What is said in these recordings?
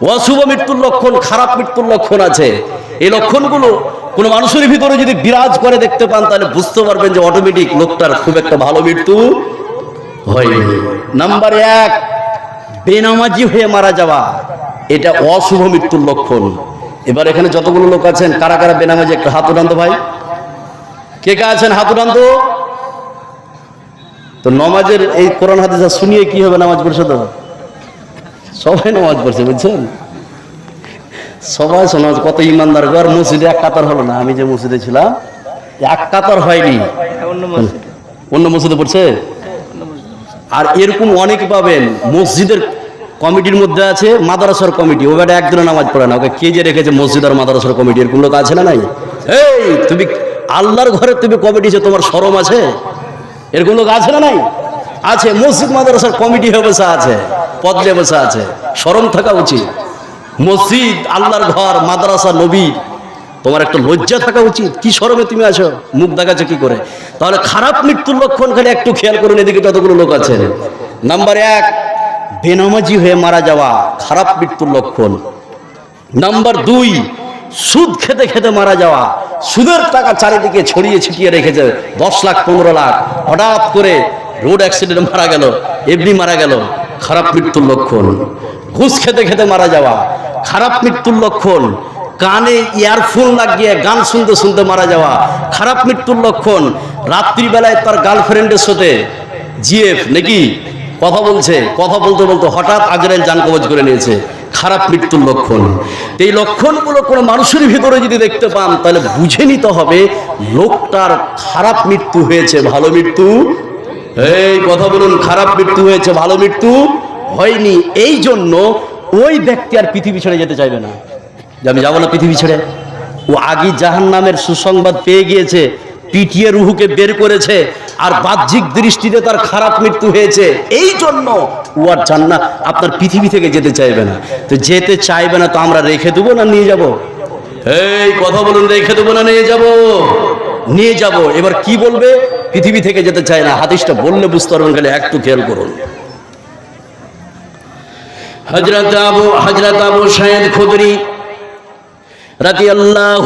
অশুভ মৃত্যুর লক্ষণ, খারাপ মৃত্যুর লক্ষণ আছে। এই লক্ষণগুলো কোনো মানুষের ভিতরে যদি বিরাজ করে দেখতে পান, তাহলে বুঝতে পারবেন যে অটোমেটিক লোকটার খুব একটা ভালো মৃত্যু হয়নি। নাম্বার এক, বেনামাজি হয়ে মারা যাওয়া। এটা অশুভ মৃত্যুর লক্ষণ। এবার এখানে যতগুলো লোক আছেন, কারা কারা বেনামাজি? একটা হাত উঠান ভাই। কে কে আছেন? হাত উঠান তো। নমাজের এই কোরআন হাদিসা শুনিয়ে কি হবে নামাজ তো সবাই নামাজ পড়ছে, বুঝছেন? সবাই শোনা কত ইমানদার ঘর মসজিদে এক কাতার হলো না। আমি যে মসজিদে ছিলাম, এক কাতার হয়নি। অন্য মসজিদে পড়ছে? আর এরকম অনেক পাবেন, মসজিদের কমিটির মধ্যে আছে মাদ্রাসার কমিটি। ও বেটা একদিনও নামাজ পড়ে না, ওকে কে যে রেখেছে মসজিদ আর মাদ্রাসার কমিটি? এরকম লোক আছে না নাই? এই, তুমি আল্লাহর ঘরে তুমি কমিটি তোমার সরম আছে? এরকম লোক আছে না নাই? আছে, মসজিদ মাদ্রাসার কমিটি হয়ে বসে আছে পদলে বসে আছে সরম থাকা উচিত। মসজিদ, আল্লাহর ঘর, মাদ্রাসা, নবী, তোমার একটা লজ্জা থাকা উচিত। কি সরমে তুমি আছো? মুখ দেখাচ্ছ কি করে? তাহলে খারাপ মৃত্যুর লক্ষণ খালি একটু খেয়াল করুন, এদিকে যতগুলো লোক আছেন নাম্বার এক, বেনামাজি হয়ে মারা যাওয়া, খারাপ মৃত্যুর লক্ষণ। নাম্বার দুই, সুদ খেতে খেতে মারা যাওয়া, সুদের টাকা চারিদিকে ছড়িয়ে ছিটিয়ে রেখেছে, দশ লাখ, পনেরো লাখ। হঠাৎ করে রোড অ্যাক্সিডেন্ট মারা গেল এমনি মারা গেল, খারাপ মৃত্যুর লক্ষণ। ঘুষ খেতে খেতে মারা যাওয়া, খারাপ মৃত্যুর লক্ষণ। কানে ইয়ারফোন লাগিয়ে গান শুনতে শুনতে মারা যাওয়া, খারাপ মৃত্যুর লক্ষণ। রাত্রিবেলায় তার গার্লফ্রেন্ডের সাথে জিএফ নাকি? কথা বলছে, কথা বলতে বলতে হঠাৎ আজরাইল জান কবজ করে নিয়েছে, খারাপ মৃত্যুর লক্ষণ। এই লক্ষণগুলো কোনো মানুষের ভিতরে যদি দেখতে পান, তাহলে বুঝে নিতে হবে, লোকটার খারাপ মৃত্যু হয়েছে, ভালো মৃত্যু এই কথা বলুন, খারাপ মৃত্যু হয়েছে, ভালো মৃত্যু হয়নি, এই জন্য ওই ব্যক্তি আর পৃথিবী ছেড়ে যেতে চাইবে না। যে আমি যাব না পৃথিবী ছেড়ে। ও আগে জাহান নামের সুসংবাদ পেয়ে গিয়েছে, পিটিয়ে রুহুকে বের করেছে, আর বাহ্যিক দৃষ্টিতে তার খারাপ মৃত্যু হয়েছে। এই জন্য ও আর জান্নাত আপনার পৃথিবী থেকে যেতে চাইবে না। তো যেতে চাইবে না, তো আমরা রেখে দেবো না, নিয়ে যাব? এই কথা বলুন, রেখে দেবো না, নিয়ে যাব? নিয়ে যাব। এবার কি বলবে? পৃথিবী থেকে যেতে চায় না। হাদিসটা বললে বুঝতে পারবেন, খালি একটু খেয়াল করুন। হজরত আবু হজরত আবু সাইদ খুদরি রাতি আল্লাহ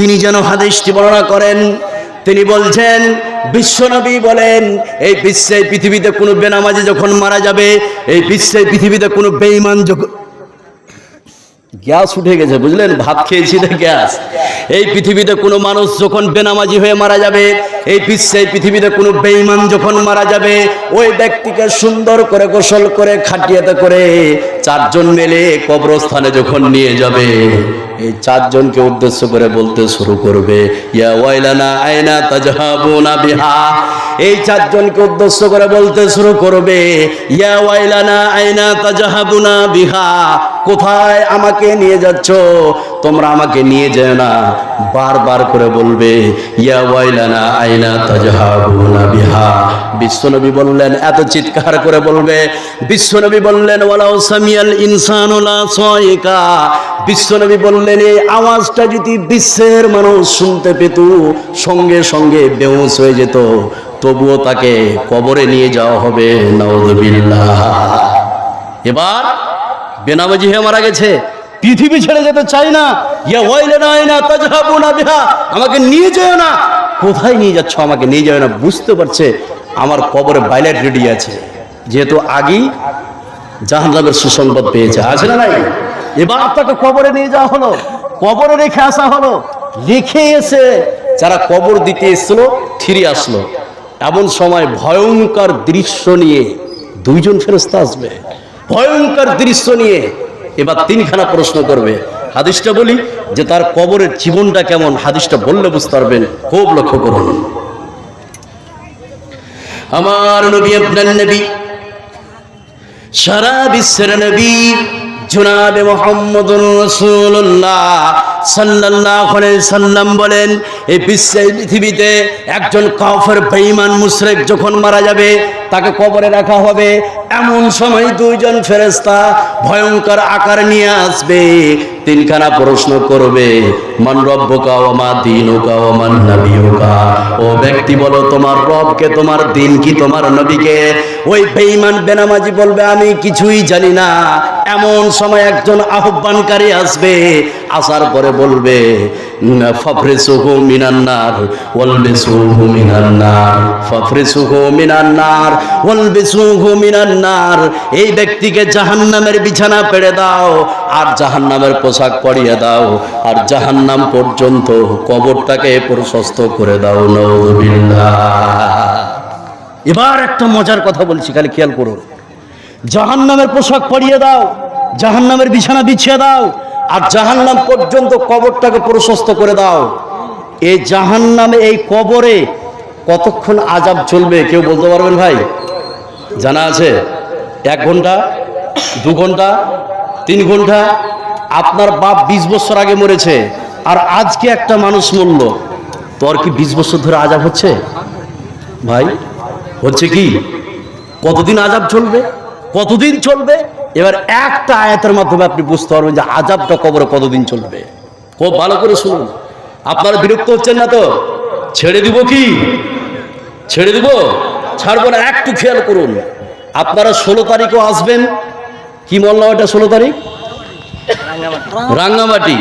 তিনি যেন হাদিসটি বর্ণনা করেন, তিনি বলছেন বিশ্বনবী বলেন, এই বিশ্বে পৃথিবীতে কোনো বেনামাজি যখন মারা যাবে, এই বিশ্বে পৃথিবীতে কোনো বেঈমান যখন গ্যাস উঠে গেছে, বুঝলেন? ভাত খেয়েছি তো গ্যাস? এই পৃথিবীতে কোনো মানুষ যখন বেনামাজি হয়ে মারা যাবে, এই এই পৃথিবীতে কোনো বেঈমান যখন মারা যাবে, ওই ব্যক্তিকে সুন্দর করে গোসল করে খাটিয়াতে করে চারজন মেলে কবরস্থানে যখন নিয়ে যাবে, এই চারজনকে উদ্দেশ্য করে বলতে শুরু করবে, ইয়া ওয়াইলানা আয়না তাজহাবুনা বিহা। এই চারজনকে উদ্দেশ্য করে বলতে শুরু করবে, ইয়া ওয়াইলানা আয়না তাজহাবুনা বিহা। কোথায় আমাকে নিয়ে যাচ্ছ? তোমরা আমাকে নিয়ে যেও না। বারবার করে বলবে, ইয়া ওয়াইলানা আইনা তাজহাবুনা বিহা। বিশ্বনবী বললেন, এত চিৎকার করে বলবে, বিশ্বনবী বললেন, ওয়ালাউ সামিয়াল ইনসানু লা সাইকা বিশ্বনবী বললেন, এই আওয়াজটা যদি বিশ্বের মানুষ শুনতে পেত, সঙ্গে সঙ্গে বেউস হয়ে যেত। তবুও তাকে কবরে নিয়ে যাওয়া হবে নওয়াজবিল্লাহ এবার বেনামাজি হয়ে মারা গেছে। পৃথিবী ছেড়ে যেতে চাই না। ইয়া না না না বিহা। আমাকে নিয়ে যেও না। কোথায় নিয়ে যাচ্ছ আমাকে? নিয়ে যাও না। বুঝতে পারছে আমার কবরে বাইলেট রেডি আছে। যেহেতু আগেই জাহান্নামের সুসংবাদ পেয়েছে। আছে না নাই? এবার আপনাকে কবরে নিয়ে যাওয়া হলো। কবরে রেখে আসা হলো। রেখে এসে যারা কবর দিতে এসলো ফিরে আসলো। এমন সময় ভয়ঙ্কর দৃশ্য নিয়ে দুইজন ফেরস্তা আসবে। ভয়ঙ্কর দৃশ্য নিয়ে এবার তিনখানা প্রশ্ন করবে। হাদিসটা বলি যে তার কবরের জীবনটা কেমন? হাদিসটা বললে বুঝতে পারবেন। খুব লক্ষ্য করুন। আমার নবী আপনার নবী, সারা বিশ্বের নবী, জুনাবে মোহাম্মদুর রসুল্লাহ সাল্লাহ সাল্লাম বলেন, এই বিশ্বে পৃথিবীতে একজন কাফের, বেঈমান, মুশরিক যখন মারা যাবে, তাকে কবরে রাখা হবে। এমন সময় দুইজন ফেরেস্তা ভয়ঙ্কর আকার নিয়ে আসবে, তিনখানা প্রশ্ন করবে, মান রব্বকা ও মা দিনুকা ও মান নবিয়ুকা? ও ব্যক্তি বলো, তোমার রবকে, তোমার দিন কি, তোমার নবীকে? ওই বেঈমান, বেনামাজি বলবে, আমি কিছুই জানি না। এমন সময় একজন আহ্বানকারী আসবে, আসার পরে বলবে ফাফরিসুহু মিনান্নার ওয়ালবিসুহু মিনান্নার ফাফরিসুহু মিনান্নার ওয়ালবিসুহু মিনান্নার এই ব্যক্তিকে জাহান্নামের বিছানা পেড়ে দাও, আর জাহান্নামের পোশাক পরিয়ে দাও, আর জাহান্নাম পর্যন্ত কবরটাকে প্রশস্ত করে দাও এবার একটা মজার কথা বলছি, খালি খেয়াল করুন জাহান্নামের পোশাক পরিয়ে দাও, জাহান্নামের বিছানা বিছিয়ে দাও, আর জাহান্নাম পর্যন্ত কবরটাকে প্রশস্ত করে দাও। এই জাহান্নামে, এই কবরে কতক্ষণ আজাব চলবে, কেউ বলতে পারবেন ভাই? জানা আছে? এক ঘণ্টা? দু ঘণ্টা, তিন ঘণ্টা, আপনার বাপ বিশ বছর আগে মরেছে, আর আজকে একটা মানুষ মরল। তোর কি বিশ বছর ধরে আজাব হচ্ছে? ভাই, হচ্ছে কি? কতদিন আজাব চলবে? কতদিন চলবে? এবার একটা আয়াতের মাধ্যমে আপনি বুঝতে পারবেন যে আজাবটা কবরে কতদিন চলবে। খুব ভালো করে শুনুন। আপনারা বিরক্ত হচ্ছেন না তো? ছেড়ে দিব কি? ছেড়ে দিব? ছাড়বো না, একটু খেয়াল করুন। আপনারা ষোলো তারিখও আসবেন কি মল্লা ওটা ষোলো তারিখ? রাঙ্গামাটি।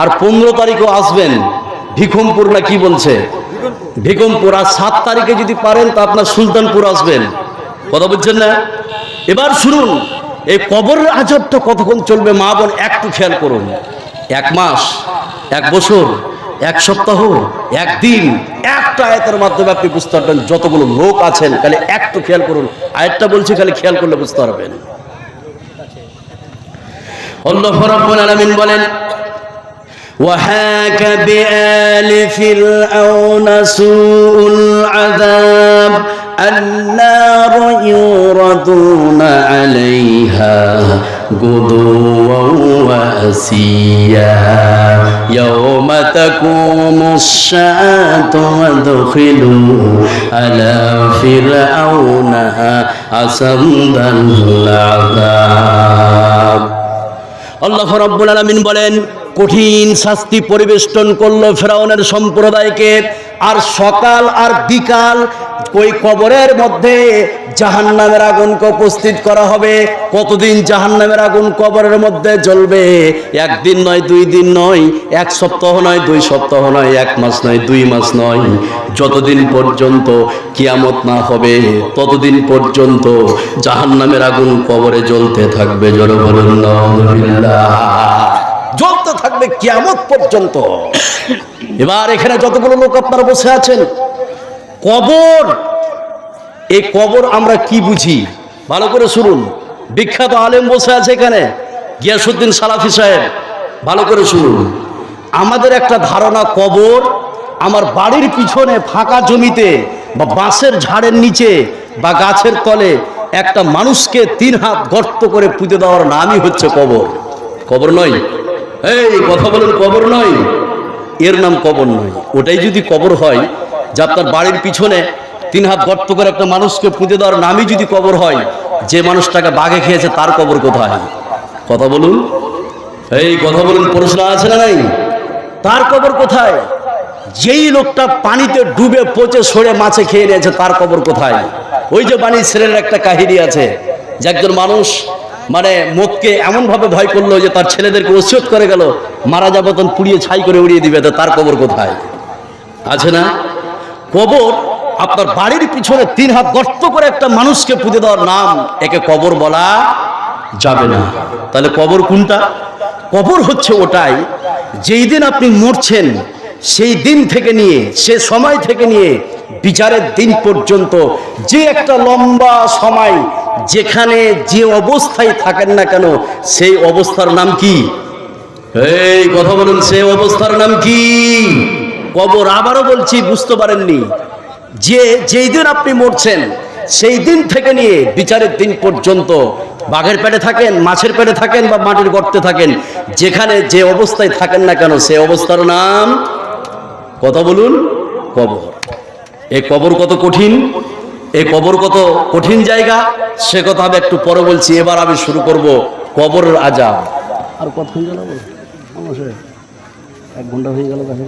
আর পনেরো তারিখও আসবেন। ভিখমপুর না কি বলছে? ভিকমপুর আর সাত তারিখে যদি পারেন, তা আপনার সুলতানপুর আসবেন। কথা বলছেন না? এবার শুনুন, এই কবরের আজবটা কতক্ষণ চলবে? মা বোন, একটু খেয়াল করুন। এক মাস, এক বছর, এক সপ্তাহ একদিন একটা আয়তের মাধ্যমে আপনি বুঝতে পারবেন, যতগুলো লোক আছেন, খালি একটু খেয়াল করুন। আয়াতটা বলছি, খালি খেয়াল করলে বুঝতে পারবেন। অল্লাহ রব্বুল আলামিন বলেন وحاك بآل فرعون سوء العذاب النار يوردون عليها غدوا وأسيا يوم تقوم الساعة وادخلوا على فرعون أسد العذاب আল্লাহ রব্বুল আলমিন বলেন, কঠিন শাস্তি পরিবেষ্টন করল ফেরাউনের সম্প্রদায়কে। আর সকাল আর বিকাল ওই কবরের মধ্যে জাহান্নামের আগুনকে উপস্থিত করা হবে। কতদিন জাহান্নামের আগুন কবরের মধ্যে জ্বলবে? একদিন নয়, দুই দিন নয়, এক সপ্তাহ নয়, দুই সপ্তাহ নয়, এক মাস নয়, দুই মাস নয়। যতদিন পর্যন্ত কিয়ামত না হবে, ততদিন পর্যন্ত জাহান্নামের আগুন কবরে জ্বলতে থাকবে জ্বলতে থাকবে কিয়ামত পর্যন্ত। এবার এখানে যতগুলো লোক আপনারা বসে আছেন, কবর এই কবর আমরা কি বুঝি? ভালো করে শুনুন। বিখ্যাত আলেম বসে আছে এখানে গিয়াসুদ্দিন সালাফি সাহেব। ভালো করে শুনুন। আমাদের একটা ধারণা, কবর আমার বাড়ির পিছনে ফাঁকা জমিতে বা বাঁশের ঝাড়ের নিচে বা গাছের তলে একটা মানুষকে তিন হাত গর্ত করে পুঁতে দেওয়ার নামই হচ্ছে কবর। কবর নয়। এই, কথা বলেন, কবর নয়। এর নাম কবর নয়। ওটাই যদি কবর হয়, যে আপনার বাড়ির পিছনে তিন হাত গর্ত করে একটা মানুষকে পুঁতে দেওয়ার নামই যদি কবর হয়, যে মানুষটাকে বাঘে খেয়েছে তার কবর কোথায়? কথা বলুন। এই কথা বলুন প্রশ্ন আছে না নাই? তার কবর কোথায়? যেই লোকটা পানিতে ডুবে পচে সরে মাছে খেয়ে নিয়েছে, তার কবর কোথায়? ওই যে বাণী ছেলের একটা কাহিনী আছে, যে একজন মানুষ মানে মুখকে এমন ভাবে ভয় করল যে তার ছেলেদেরকে ওসিয়ত করে গেল, মারা যাবতন পুড়িয়ে ছাই করে উড়িয়ে দিবে তার কবর কোথায়? আছে না? কবর আপনার বাড়ির পিছনে তিন হাত গর্ত করে একটা মানুষকে পুঁতে দেওয়ার নাম একে কবর বলা যাবে না। তাহলে কবর কোনটা? কবর হচ্ছে ওটাই, যেই দিন আপনি মরছেন, সেই দিন থেকে নিয়ে, সে সময় থেকে নিয়ে, বিচারের দিন পর্যন্ত, যে একটা লম্বা সময় যেখানে যে অবস্থায় থাকেন না কেন, সেই অবস্থার নাম কি? এই কথা বলুন, সেই অবস্থার নাম কি? কবর আবারও বলছি, বুঝতে পারেননি। যে, যেই দিন আপনি মরছেন, সেই দিন থেকে নিয়ে বিচারের দিন পর্যন্ত বাঘের পেটে থাকেন, মাছের পেটে থাকেন বা মাটির গর্তে থাকেন, যেখানে যে অবস্থায় থাকেন না কেন, সে অবস্থার নাম কথা বলুন? কবর। এই কবর কত কঠিন? এই কবর কত কঠিন জায়গা? সে কথা আমি একটু পরে বলছি, এবার আমি শুরু করব কবরের আজাব। আর কতক্ষণ অবশ্যই এক ঘণ্টা হয়ে গেল দেখা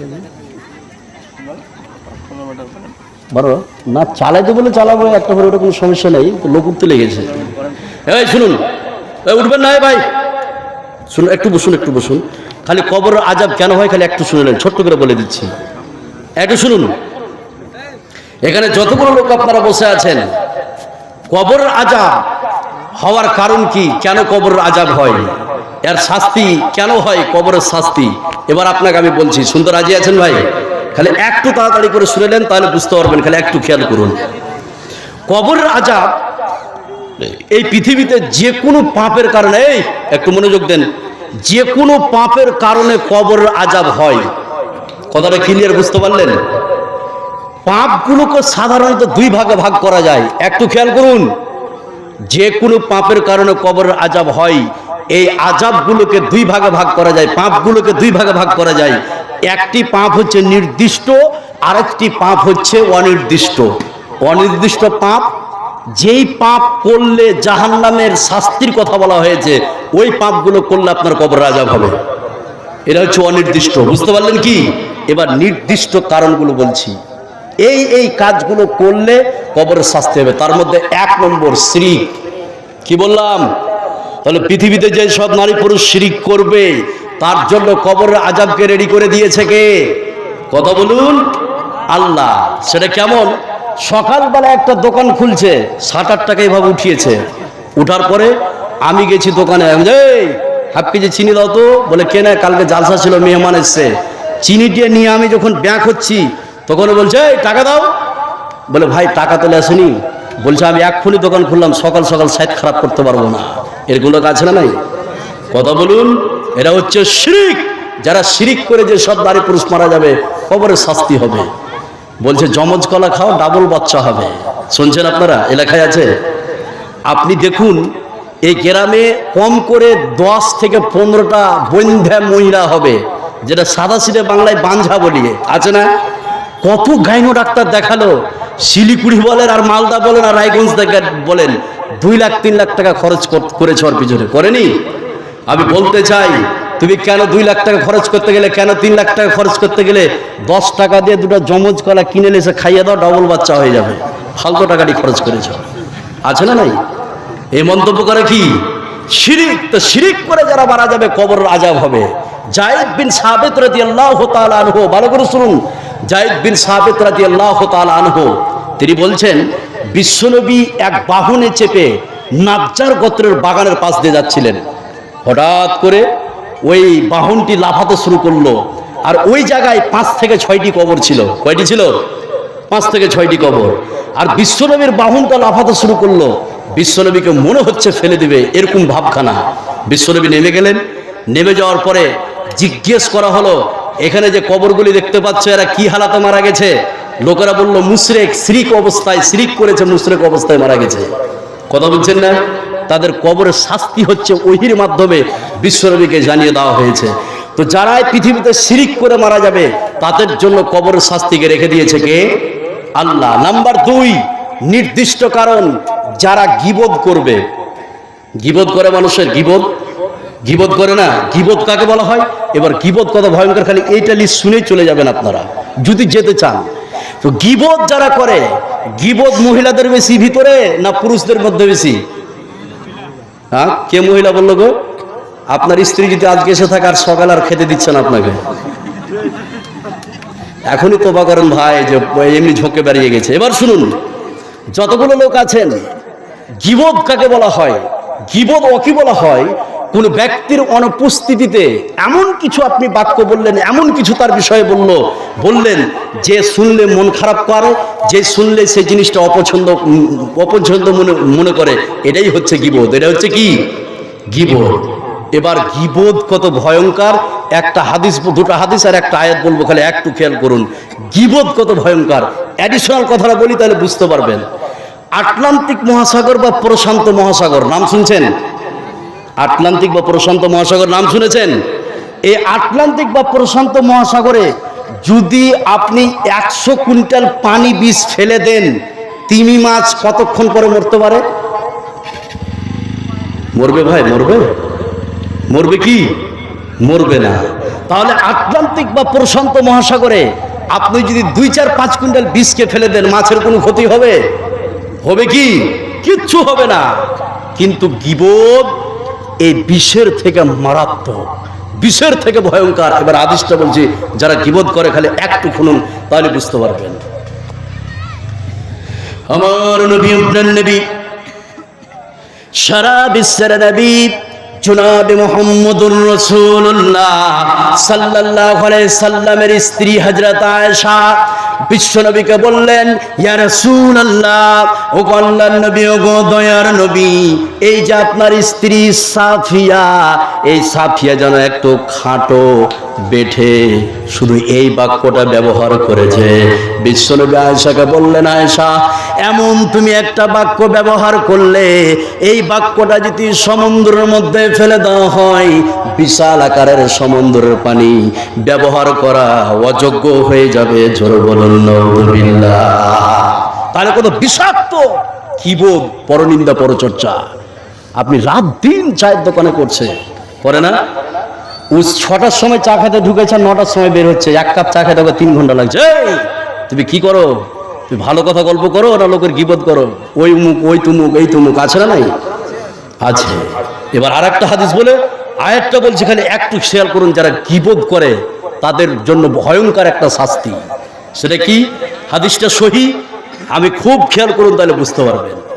বারো না চালাইতে বলে চালাবো, একটা করে ওটা কোনো সমস্যা নেই লোক উঠতে লেগেছে। এই শুনুন উঠবেন না ভাই। শুনুন, একটু বসুন একটু বসুন। খালি কবরের আজাব কেন হয়, খালি একটু শুনে নেন, ছোট্ট করে বলে দিচ্ছি। একটু শুনুন। এখানে যতগুলো লোক আপনারা বসে আছেন, কবরের আজাব হওয়ার কারণ কি? কেন কবরের আজাব হয়? এর শাস্তি কেন হয় কবরের শাস্তি? এবার আপনাকে আমি বলছি সুন্দর রাজি আছেন ভাই? খালি একটু তাড়াতাড়ি করে শুনে নেন, তাহলে বুঝতে পারবেন, খালি একটু খেয়াল করুন। কবরের আজাব, এই পৃথিবীতে যে কোনো পাপের কারণে, এই, একটু মনোযোগ দেন, যে কোনো পাপের কারণে কবরের আজাব হয়। কথাটা ক্লিয়ার বুঝতে পারলেন? পাপগুলোকে সাধারণত দুই ভাগে ভাগ করা যায়। একটু খেয়াল করুন, যে কোনো পাপের কারণে কবরের আজাব হয়, এই আজাবগুলোকে দুই ভাগে ভাগ করা যায়, পাপগুলোকে দুই ভাগে ভাগ করা যায়। একটি পাপ হচ্ছে নির্দিষ্ট, আরেকটি পাপ হচ্ছে অনির্দিষ্ট। অনির্দিষ্ট পাপ, যেই পাপ করলে জাহান্নামের শাস্তির কথা বলা হয়েছে, ওই পাপগুলো করলে আপনার কবর রাজা হবে। এটা হচ্ছে অনির্দিষ্ট, বুঝতে পারলেন কি? এবার নির্দিষ্ট কারণগুলো বলছি। এই এই কাজগুলো করলে কবরের শাস্তি হবে। তার মধ্যে এক নম্বর শ্রিক। কি বললাম? তাহলে পৃথিবীতে যে সব নারী পুরুষ শিরিক করবে তার জন্য কবরের আজাবকে রেডি করে দিয়েছে কে? কথা বলুন। আল্লাহ, সেটা কেমন? সকালবেলা একটা দোকান খুলছে ষাট আট টাকা এভাবে উঠিয়েছে। উঠার পরে আমি গেছি দোকানে এই হাফ কেজি চিনি দাও তো। বলে কেনে কালকে জালসা ছিল, মেহমান এসছে। চিনিটা নিয়ে আমি যখন ব্যাক হচ্ছি, তখন বলছে, এই, টাকা দাও। বলে, ভাই, টাকা তোলে আসেনি। বলছে, আমি এক্ষুনি দোকান খুললাম, সকাল সকাল সাইড খারাপ করতে পারব না। এরগুলো কাছে না নাই? কথা বলুন। এরা হচ্ছে শিরিক। যারা শিরিক করে যে সব নারী পুরুষ মারা যাবে, কবরে শাস্তি হবে। বলছে, জমজ কলা খাও, ডাবল বাচ্চা হবে। শুনছেন আপনারা, এলাকায় আছে? আপনি দেখুন, এই গ্রামে কম করে দশ থেকে পনেরোটা বন্ধ্যা মহিলা হবে, যেটা সাদা সিটে বাংলায় বাঞ্ঝা বলি আছে না? কত গাইনো ডাক্তার দেখাল, শিলিগুড়ি বলেন আর মালদা বলেন আর রায়গঞ্জ বলেন, দুই লাখ, তিন লাখ টাকা খরচ করেছে ওর পিছনে। করেনি? আমি বলতে চাই তুমি কেন দুই লাখ টাকা খরচ করতে গেলে কেন তিন লাখ টাকা খরচ করতে গেলে দশ টাকা দিয়ে দুটো জমজ কলা কিনে এসে খাইয়ে দাও ডবল বাচ্চা হয়ে যাবে। ফালতু টাকাটি খরচ করেছ। আছে না নাই? এই মন্তব্য করে কি? শিরিক তো শিরিক করে যারা মারা যাবে কবর আজাব হবে। জায়েদ বিন সাবিত রাদিয়াল্লাহু তাআলা আনহু ভালো করে শুনুন। জায়েদ বিন সাবিত রাদিয়াল্লাহু তাআলা আনহু তিনি বলছেন বিশ্বনবী এক বাহনে চেপে নাজ্জার গোত্রের বাগানের পাশ দিয়ে যাচ্ছিলেন। হঠাৎ করে ওই বাহনটি লাফাতে শুরু করল। আর ওই জায়গায় পাঁচ থেকে ছয়টি কবর ছিল। কয়টি ছিল? পাঁচ থেকে ছয়টি কবর। আর বিশ্বনবীর বাহনটা লাফাতে শুরু করল। বিশ্বনবীকে মনে হচ্ছে ফেলে দিবে, এরকম ভাবখানা। বিশ্বনবী নেমে গেলেন। নেমে যাওয়ার পরে জিজ্ঞেস করা হলো, এখানে যে কবরগুলি দেখতে পাচ্ছ, এরা কি হালাতে মারা গেছে? লোকেরা বলল, মুশরেক, শ্রিক অবস্থায়, শ্রিক করেছে, মুশরেক অবস্থায় মারা গেছে। কথা বলছেন না? তাদের কবরের শাস্তি হচ্ছে ওহির মাধ্যমে বিশ্বনবীকে জানিয়ে দেওয়া হয়েছে। তো যারাই পৃথিবীতে শিরিক করে মারা যাবে, তাদের জন্য কবরের শাস্তিকে রেখে দিয়েছে কে? আল্লাহ। নাম্বার দুই, নির্দিষ্ট কারণ যারা গিবদ করবে। গিবদ করে মানুষের গিবদ? গিবদ করে না? গিবদ কাকে বলা হয়? এবার গিবদ কত ভয়ঙ্কর, খালি এইটা লিস্ট শুনেই চলে যাবেন আপনারা, যদি যেতে চান। তো গিবদ যারা করে, গিবদ মহিলাদের বেশি, ভিতরে না পুরুষদের মধ্যে বেশি? হ্যাঁ? কে মহিলা বলল গো? আপনার স্ত্রী যদি আজকে এসে থাকে আর সকাল আর খেতে দিচ্ছেন আপনাকে। এখনই তোবা করেন ভাই, যে এমনি ঝোঁকে বেরিয়ে গেছে। এবার শুনুন, যতগুলো লোক আছেন গিবদ কাকে বলা হয়? গিবদ অকি বলা হয়? কোন ব্যক্তির অনুপস্থিতিতে এমন কিছু আপনি বাক্য বললেন, এমন কিছু তার বিষয়ে বলল, বললেন, যে শুনলে মন খারাপ করে, যে শুনলে সেই জিনিসটা অপছন্দ অপছন্দ মনে মনে করে, এটাই হচ্ছে গিবোধ এটা হচ্ছে কি? গিবোধ এবার গিবোধ কত ভয়ঙ্কর, একটা হাদিস, দুটো হাদিস আর একটা আয়াত বলব, খালি একটু খেয়াল করুন। গিবোধ কত ভয়ঙ্কর। অ্যাডিশনাল কথাটা বলি, তাহলে বুঝতে পারবেন। আটলান্টিক মহাসাগর বা প্রশান্ত মহাসাগর, নাম শুনছেন? আটলান্টিক বা প্রশান্ত মহাসাগর নাম শুনেছেন? এই আটলান্টিক বা প্রশান্ত মহাসাগরে যদি আপনি একশো কুইন্টাল পানি বীজ ফেলে দেন, তিমি মাছ কতক্ষণ পরে মরতে পারে? মরবে ভাই, মরবে। মরবে কি? মরবে না। তাহলে আটলান্টিক বা প্রশান্ত মহাসাগরে আপনি যদি দুই চার পাঁচ কুইন্টাল বিষকে ফেলে দেন, মাছের কোনো ক্ষতি হবে? হবে কি? কিচ্ছু হবে না। কিন্তু গিবোধ এই বিষের থেকে মারাত্মক। বিষের থেকে ভয়ঙ্কর। এবার আদিশটা বলছি, যারা গিবোধ করে খালি একটু শুনুন তাহলে বুঝতে পারবেন। আমার নবী, আপনার নবী, সারা বিশ্বের নবী, জনাবে মোহাম্মদুর সাল্লাল্লাহু আলাইহি সাল্লামের স্ত্রী হযরত আয়েশা বিশ্ব নবীকে বললেন, ইয়া রাসূলুল্লাহ, ও গো আল্লাহর নবী, ও দয়ার নবী, এই যে আপনার স্ত্রী সাফিয়া, এই সাফিয়া যেন একটু খাটো বেঠে শুধু এই বাক্যটা ব্যবহার করেছে বিশ্বনবী আয়েশাকে বললেন, আয়েশা, এমন তুমি একটা বাক্য ব্যবহার করলে, এই বাক্যটা যদি সমুদ্রের মধ্যে ফেলে দেওয়া হয়, বিশাল আকারের সমুদ্রের পানি ব্যবহার করা অযোগ্য হয়ে যাবে জোর নউযুবিল্লাহ। তাহলে কত বিষাক্ত কি বোধ পরনিন্দা পরচর্চা। আপনি রাত দিন চায়ের দোকানে করছে। করে না? ও ছটার সময় চা খেতে ঢুকেছে নটার সময় বের হচ্ছে। এক কাপ চা খেতে তিন ঘণ্টা লাগছে। তুমি কি করো? তুমি ভালো কথা গল্প করো না লোকের গিবত করো? ওই মুখ, ওই তুমুক, এই তুমুক আছে না নাই? আছে। এবার আর একটা হাদিস বলে আয়াতটা বলছে, খালি একটু শেয়ার করুন যারা গিবত করে, তাদের জন্য ভয়ঙ্কর একটা শাস্তি। সেটা কি? হাদিসটা সহি। আমি খুব খেয়াল করুন তাহলে বুঝতে পারবেন।